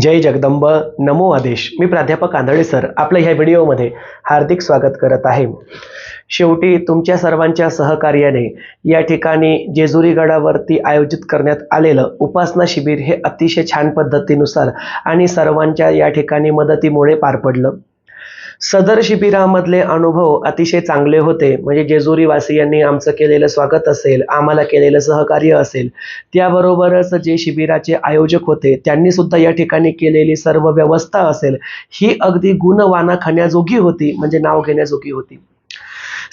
जय जगदंब नमो आदेश. मी प्राध्यापक आंधळे सर आपलं ह्या व्हिडिओमध्ये हार्दिक स्वागत करत आहे. शेवटी तुमच्या सर्वांच्या सहकार्याने या ठिकाणी जेजुरी गडावरती आयोजित करण्यात आलेलं उपासना शिबिर हे अतिशय छान पद्धतीनुसार आणि सर्वांच्या या ठिकाणी मदतीमुळे पार पडलं. सदर शिबिरामधले अनुभव अतिशय चांगले होते. म्हणजे जेजुरीवासियांनी आमचं केलेलं स्वागत असेल आम्हाला केलेलं सहकार्य असेल त्याबरोबरच जे शिबिराचे आयोजक होते त्यांनी सुद्धा या ठिकाणी केलेली सर्व व्यवस्था असेल ही अगदी गुणवाना खाण्याजोगी होती. म्हणजे नाव घेण्याजोगी होती.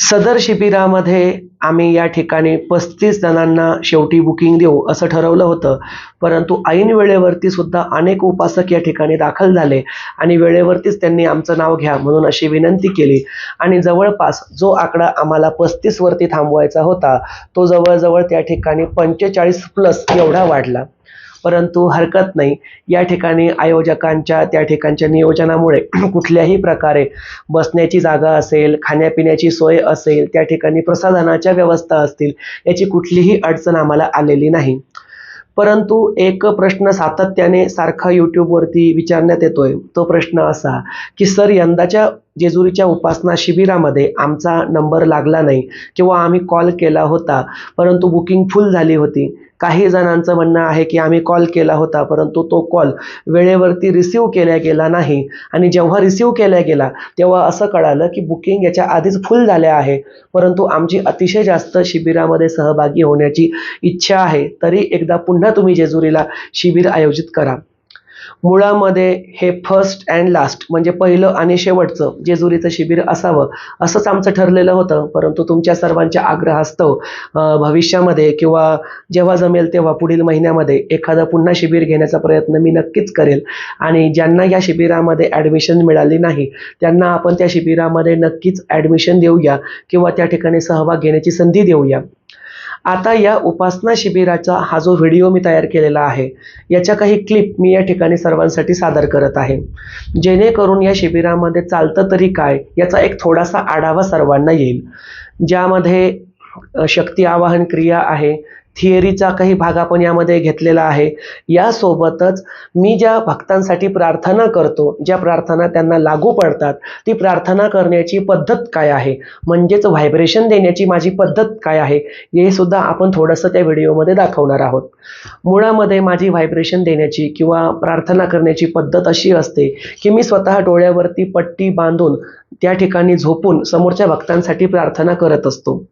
सदर शिबिरामध्ये आम्ही या ठिकाणी पस्तीस जणांना शेवटी बुकिंग देऊ असं ठरवलं होतं. परंतु ऐन वेळेवरती सुद्धा अनेक उपासक या ठिकाणी दाखल झाले आणि वेळेवरतीच त्यांनी आमचं नाव घ्या म्हणून अशी विनंती केली. आणि जवळपास जो आकडा आम्हाला पस्तीसवरती थांबवायचा होता तो जवळजवळ त्या ठिकाणी पंचेचाळीस प्लस एवढा वाढला. परंतु हरकत नाही. या ठिकाणी आयोजकांच्या त्या ठिकाणच्या नियोजनामुळे कुठल्याही प्रकारे बसण्याची जागा असेल खाण्यापिण्याची सोय असेल त्या ठिकाणी प्रसाधनाच्या व्यवस्था असतील याची कुठलीही अडचण आम्हाला आलेली नाही. परंतु एक प्रश्न सातत्याने सारखा यूट्यूबवरती विचारण्यात येतोय. तो प्रश्न असा की सर यंदाच्या जेजुरीच्या उपासना शिबिरामध्ये आमचा नंबर लागला नाही किंवा आम्ही कॉल केला होता परंतु बुकिंग फुल झाली होती. काही जणांचं म्हणणं आहे की आम्ही कॉल केला होता परंतु तो कॉल वेळेवरती रिसीव केला गेला नाही. आणि जेव्हा रिसीव केला गेला तेव्हा असं कळालं की बुकिंग याच्या आधीच फुल झाल्या आहे. परंतु आमची अतिशय जास्त शिबिरामध्ये सहभागी होण्याची इच्छा आहे. तरी एकदा पुन्हा तुम्ही जेजुरीला शिबिर आयोजित करा. मुळामध्ये हे फर्स्ट अँड लास्ट म्हणजे पहिलं आणि शेवटचं जेजुरीचं शिबिर असावं असंच आमचं ठरलेलं होतं. परंतु तुमच्या सर्वांच्या आग्रहास्तव भविष्यामध्ये किंवा जेव्हा जमेल तेव्हा पुढील महिन्यामध्ये एखादं पुन्हा शिबिर घेण्याचा प्रयत्न मी नक्कीच करेल. आणि ज्यांना या शिबिरामध्ये ॲडमिशन मिळाली नाही त्यांना आपण त्या शिबिरामध्ये नक्कीच ॲडमिशन देऊया किंवा त्या ठिकाणी सहभाग घेण्याची संधी देऊया. आता या उपासना शिबिराचा हा जो व्हिडिओ मी तयार केलेला आहे याच्या काही क्लिप मी या ठिकाणी सर्वांसाठी सादर करत आहे. जेणेकरून या शिबिरामध्ये चालतं तरी काय याचा एक थोडासा आढावा सर्वांना येईल. ज्यामध्ये शक्ती आवाहन क्रिया आहे थिअरीचा काही भाग आपण यामध्ये घेतलेला आहे. यासोबतच मी ज्या भक्तांसाठी प्रार्थना करतो ज्या प्रार्थना त्यांना लागू पडतात ती प्रार्थना करण्याची पद्धत काय आहे? म्हणजेच व्हायब्रेशन देण्याची माझी पद्धत काय आहे? हे सुद्धा आपण थोडंसं त्या व्हिडिओमध्ये दाखवणार आहोत. मुळामध्ये माझी व्हायब्रेशन देण्याची किंवा प्रार्थना करण्याची पद्धत अशी असते की मी स्वतः डोळ्यावरती पट्टी बांधून त्या ठिकाणी झोपून समोरच्या भक्तांसाठी प्रार्थना करत असतो.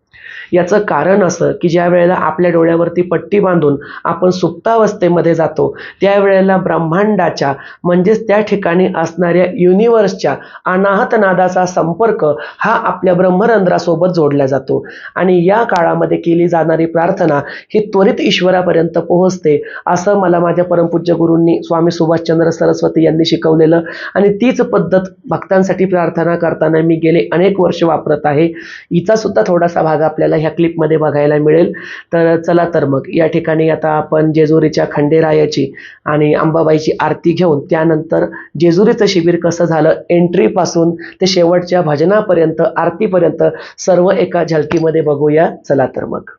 याचं कारण असं की ज्या वेळेला आपल्या डोळ्यावरती पट्टी बांधून आपण सुप्तावस्थेमध्ये जातो त्यावेळेला ब्रह्मांडाच्या म्हणजेच त्या ठिकाणी असणाऱ्या युनिवर्सच्या अनाहत नादाचा संपर्क हा आपल्या ब्रह्मरंध्रासोबत जोडला जातो. आणि या काळामध्ये केली जाणारी प्रार्थना ही त्वरित ईश्वरापर्यंत पोहोचते असं मला माझ्या परमपूज्य गुरूंनी स्वामी सुभाषचंद्र सरस्वती यांनी शिकवलेलं. आणि तीच पद्धत भक्तांसाठी प्रार्थना करताना मी गेले अनेक वर्ष वापरत आहे. हिचा सुद्धा थोडासा भाग आपल्याला ह्या क्लिपमध्ये बघायला मिळेल. तर चला तर मग या ठिकाणी आता आपण जेजुरीच्या खंडेरायाची आणि अंबाबाईची आरती घेऊन त्यानंतर जेजुरीचं शिबिर कसं झालं एंट्रीपासून ते शेवटच्या भजनापर्यंत आरतीपर्यंत सर्व एका झलकीमध्ये बघूया. चला तर मग.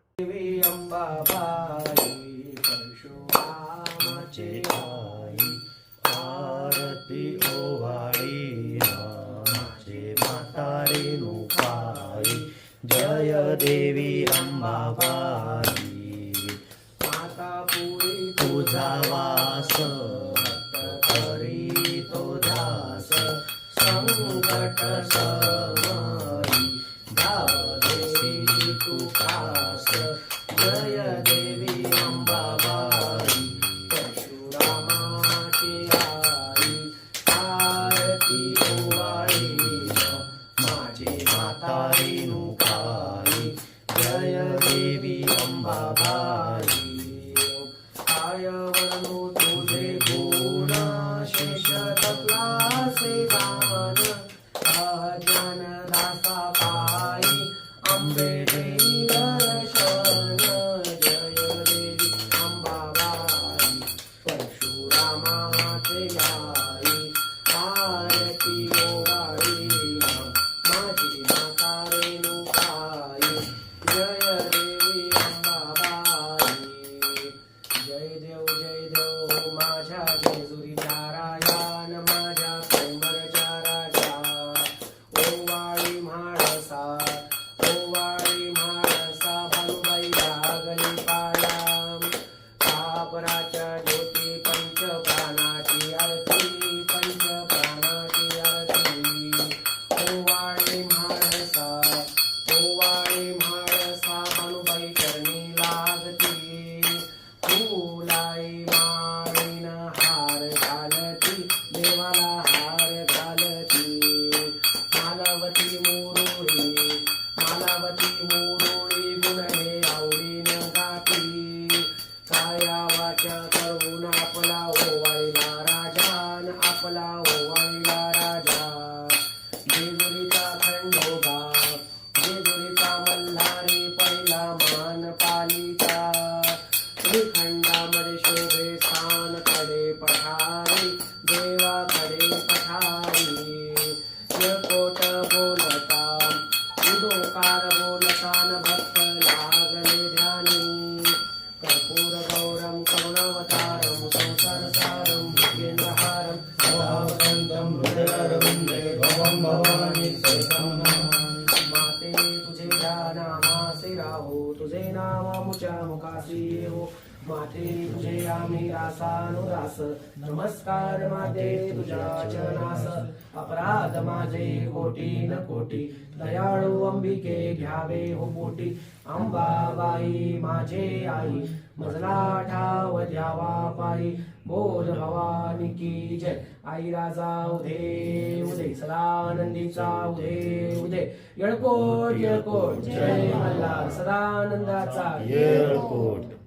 माझे कोटी न कोटी दयाळू अंबिके घ्यावे हो मोठी अंबाबाई माझे आई मजला ठाव द्यावा पायी. बोल भवानी की जय. आई राजा उदे उदे. सदानंदीचा उदे उदे. येळकोट येळकोट. जय मल्हार सदानंदाचा. येळकोट.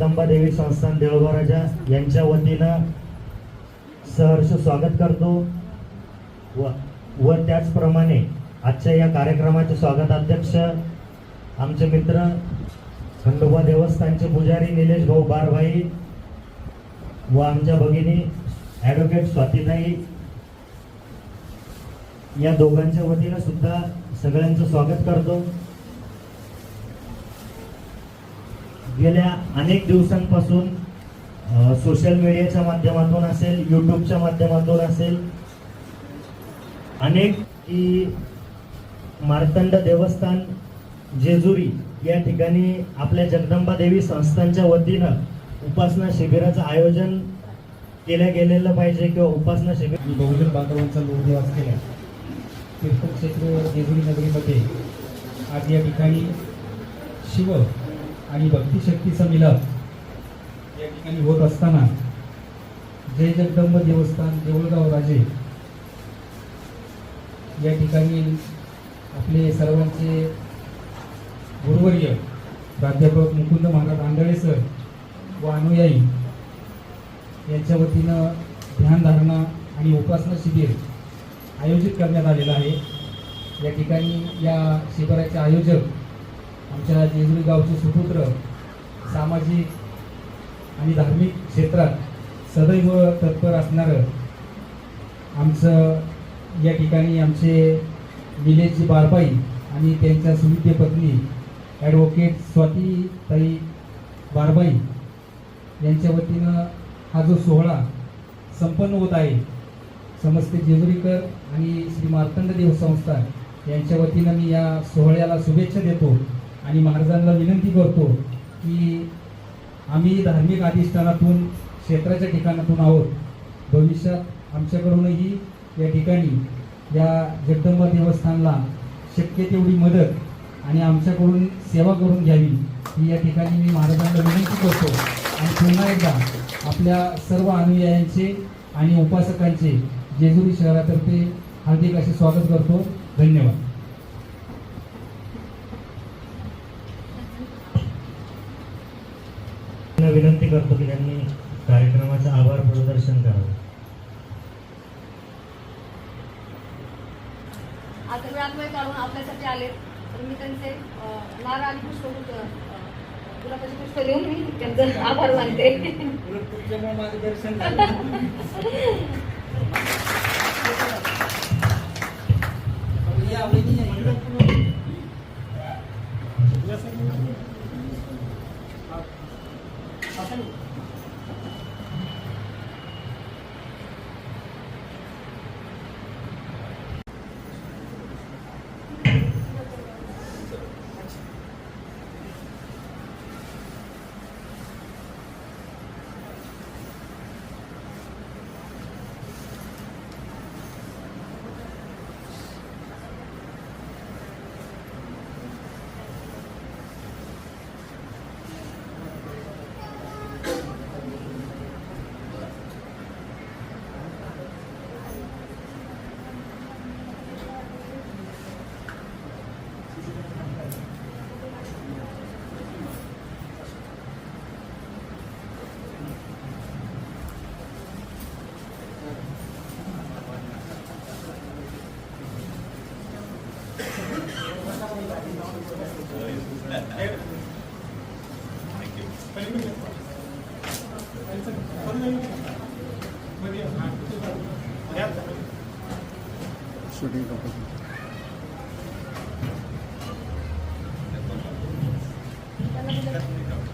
सगळ्यांचं जगदंबा देवी संस्थान देऊळबाराजा यांच्या वतीनं सहर्ष स्वागत करतो. व व त्याचप्रमाणे आजच्या या कार्यक्रमाचे स्वागताध्यक्ष आमचे मित्र खंडोबा देवस्थानचे पुजारी निलेश भाऊ बारभाई व आमच्या भगिनी ॲडव्होकेट स्वातीताई या दोघांच्या वतीनं सुद्धा सगळ्यांचं स्वागत करतो. गेल्या अनेक दिवसांपासून सोशल मीडियाच्या माध्यमातून असेल यूट्यूबच्या माध्यमातून असेल अनेक की मार्तंड देवस्थान जेजुरी या ठिकाणी आपल्या जगदंबा देवी संस्थांच्या वतीनं उपासना शिबिराचं आयोजन केलं गेलेलं पाहिजे किंवा उपासना शिबिर बहुजन बांधवांचा लोकदेव केला. तीर्थक्षेत्र जेजुरी नगरीमध्ये आज या ठिकाणी शिव आणि भक्तिशक्तीचा मिलाप या ठिकाणी होत असताना जय जगदंब देवस्थान देऊळगाव राजे या ठिकाणी आपले सर्वांचे गुरुवर्य प्राध्यापक मुकुंद महाराज आंधळे सर व अनुयायी यांच्या वतीनं ध्यानधारणा आणि उपासना शिबिर आयोजित करण्यात आलेलं आहे. या ठिकाणी या शिबिराचे आयोजक आमच्या जेजुरी गावचे सुपुत्र सामाजिक आणि धार्मिक क्षेत्रात सदैव तत्पर असणारं आमचं या ठिकाणी आमचे विलेजची बारबाई आणि त्यांच्या सुविद्य पत्नी ॲडव्होकेट स्वातीताई बारबाई यांच्या वतीनं हा जो सोहळा संपन्न होत आहे समस्त जेजुरीकर आणि श्री मार्तंड देव संस्था यांच्या वतीनं मी या सोहळ्याला शुभेच्छा देतो. आणि महाराजांना विनंती करतो की आम्ही धार्मिक अधिष्ठानातून क्षेत्राच्या ठिकाणातून आहोत. भविष्यात आमच्याकडूनही या ठिकाणी या जगदंबा देवस्थानला शक्य तेवढी मदत आणि आमच्याकडून सेवा करून घ्यावी ही या ठिकाणी मी महाराजांना विनंती करतो. आणि पुन्हा एकदा आपल्या सर्व अनुयायांचे आणि उपासकांचे जेजुरी शहरातर्फे हार्दिक असे स्वागत करतो. धन्यवाद त्यांना विनंती करतो की त्यांनी कार्यक्रमाचं आभार प्रदर्शन करावं. आता वेळात वेळ काढून आपल्यासाठी आले. तर मी त्यांचे अं, नारळ आणि पुष्प गुलाबाचे पुष्प देऊन मी त्यांचे आभार मानते.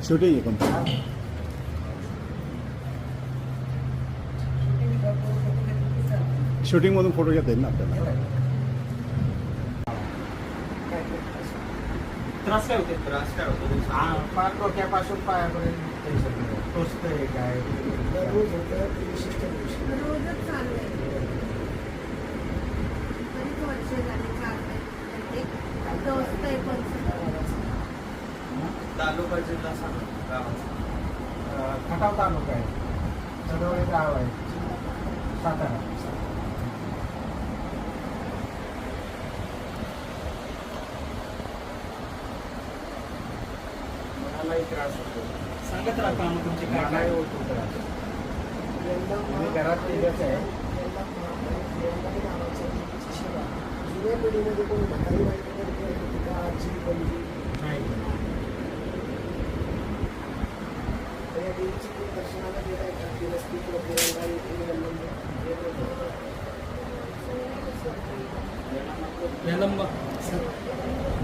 शूटिंग आहे कंपनी शूटिंगमधून फोटो घेता येईल ना आपल्याला त्रास काय होते? त्रास काय होतो? पार डोक्यापासून पायापर्यंत टोचतंय काय? रोजच चालू आहे. बरीच वर्ष झाली चाललंय एक दोस्त पण. तालुका जिल्हा सांगा. खटाव तालुका आहे. चढवळे गाव आहे. सातारा. मलाही त्रास होतो सांगत राहा कामं तुमचे काय काय होतो त्रास मी घरात एकच आहे जुन्या पिढीमध्ये कोणी म्हातारी बायका करत होती का आजी पणजी नाही तर देवीची तुम्ही दर्शनाला गेलाय का तिरस्ती किंवा असं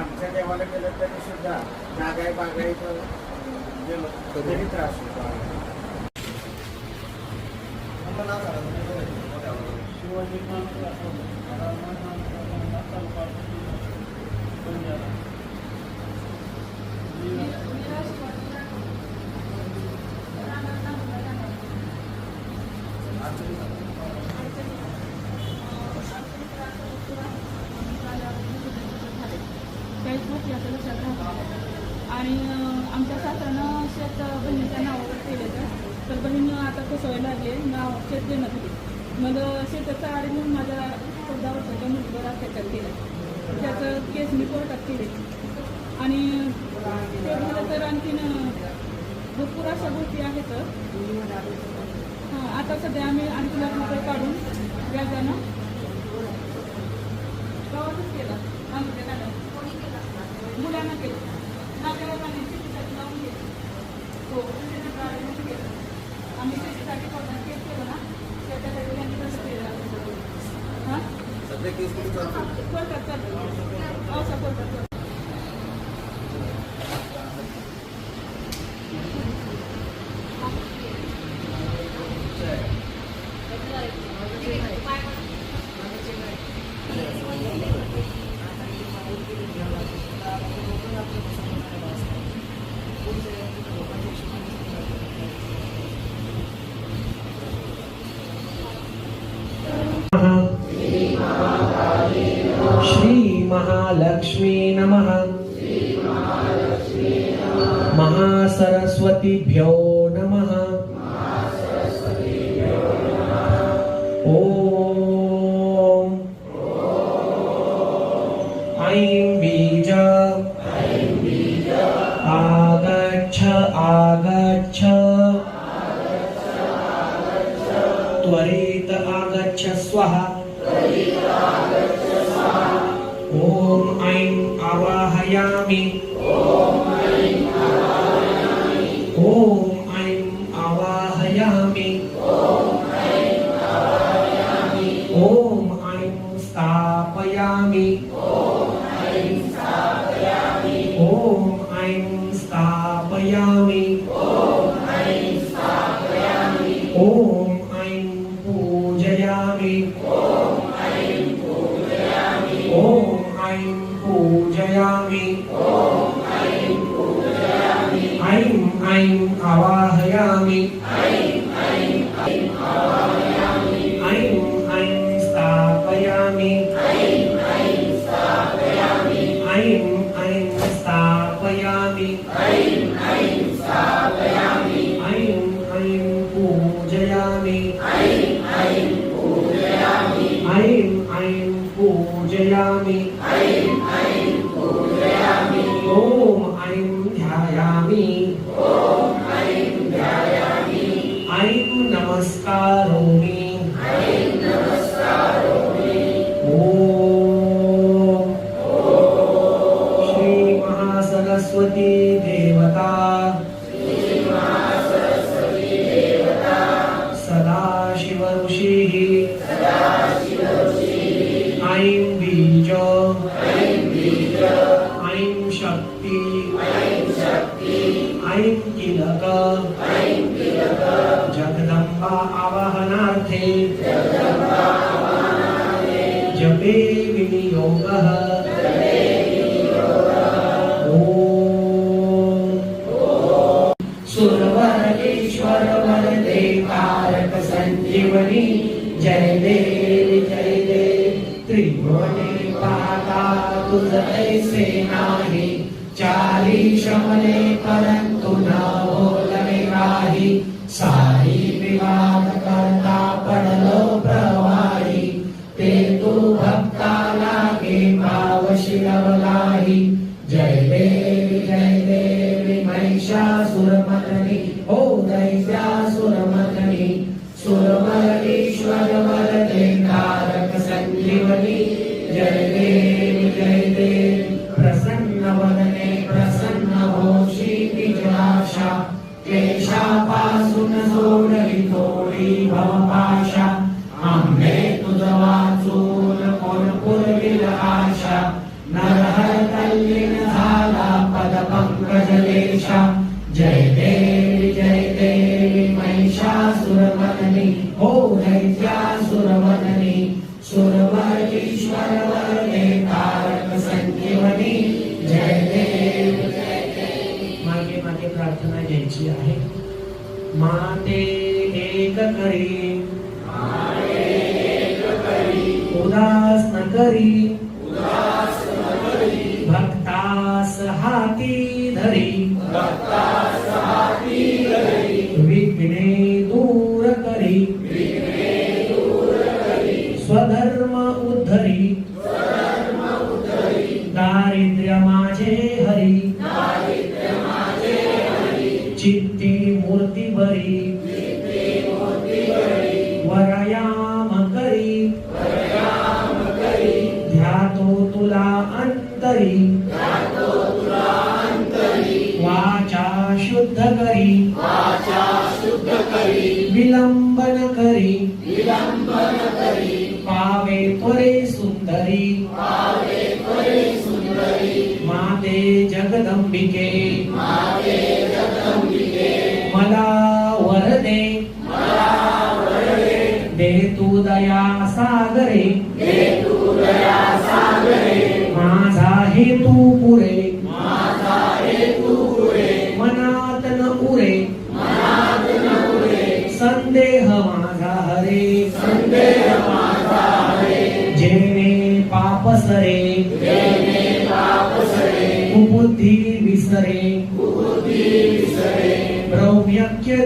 आमच्या देवाला गेलं तरी सुद्धा नागाई बागाई गेलो तरी त्रास होतो आम्हाला. काहीच गोष्टी आपल्या लक्षात राहतात आणि अं, आमच्या सासऱ्यानं शेत बहिणीच्या नावावर केलं तर बहीण आता कोसवायला लागले नाव शेत देण्यात मग शेताचा आडी म्हणून माझ्या चौदा वर्षाच्या मुलीवर अत्याचार केला. त्याचं केस मी कोर्टात केले. आणि ते झालं तर आणखीन भरपूर अशा गोष्टी आहेत. हां आता सध्या आम्ही आणखी लाख रुपये काढून व्याजानं गावातच केला. आमच्या मुलांना केलं नातेवाईकांनी शेतीसाठी लावून घेतलं हो शेतीच्या गाडीमध्ये केलं आम्ही शेतीसाठी कोर्टात केस केलं ना त्याच्यासाठी त्यांनी कसं केलं हां कोर्टात महालक्ष्मी नमः। महासरस्वतीभ्यो नमः। ॐ ऐं बीज। आगच्छ आगच्छ। त्वरित आगच्छ स्वः ऐं ऐं ऐं बीज ऐं शक्ति। ऐं किलक जगदम्बा आवाहनार्थे। जपे विनियोगः। तैसे नाही. चारी श्रमले परंतु न बोलवे काही सारी विवाद करता पडलो प्रवाही. ते तू भक्ता लागे पावशिरवलाही जय देवी जय देवी महिषासुरमर्दिनी ओ हो, दैत्यासुरमर्दिनी सुरमर ईश्वर beginning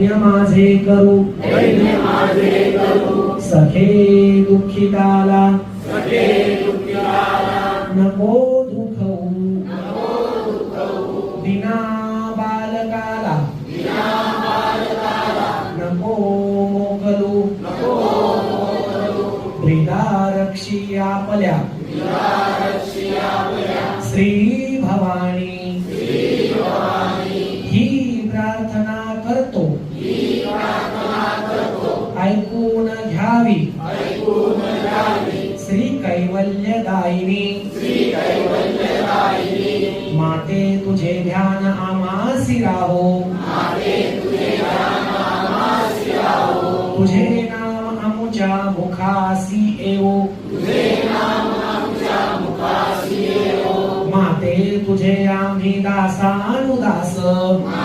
दैन्य माझे करू. दैन्य माझे करू. सखे दुखिताला. नको 大사합大 다. 사.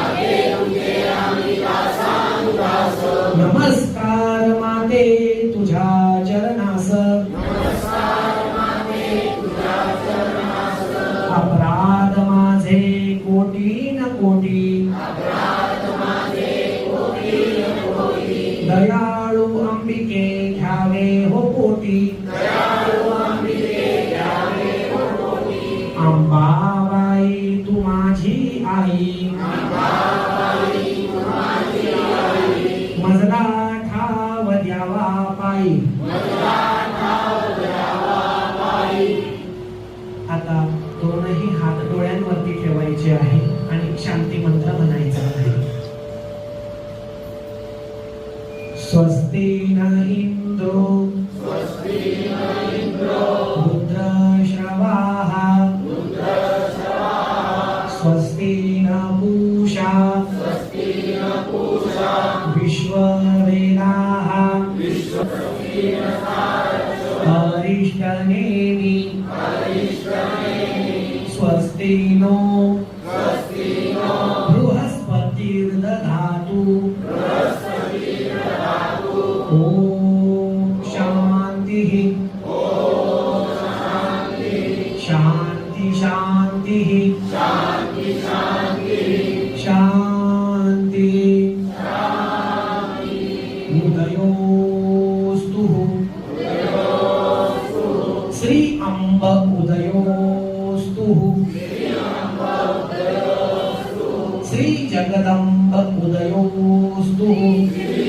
जगदम्ब उदयोस्तु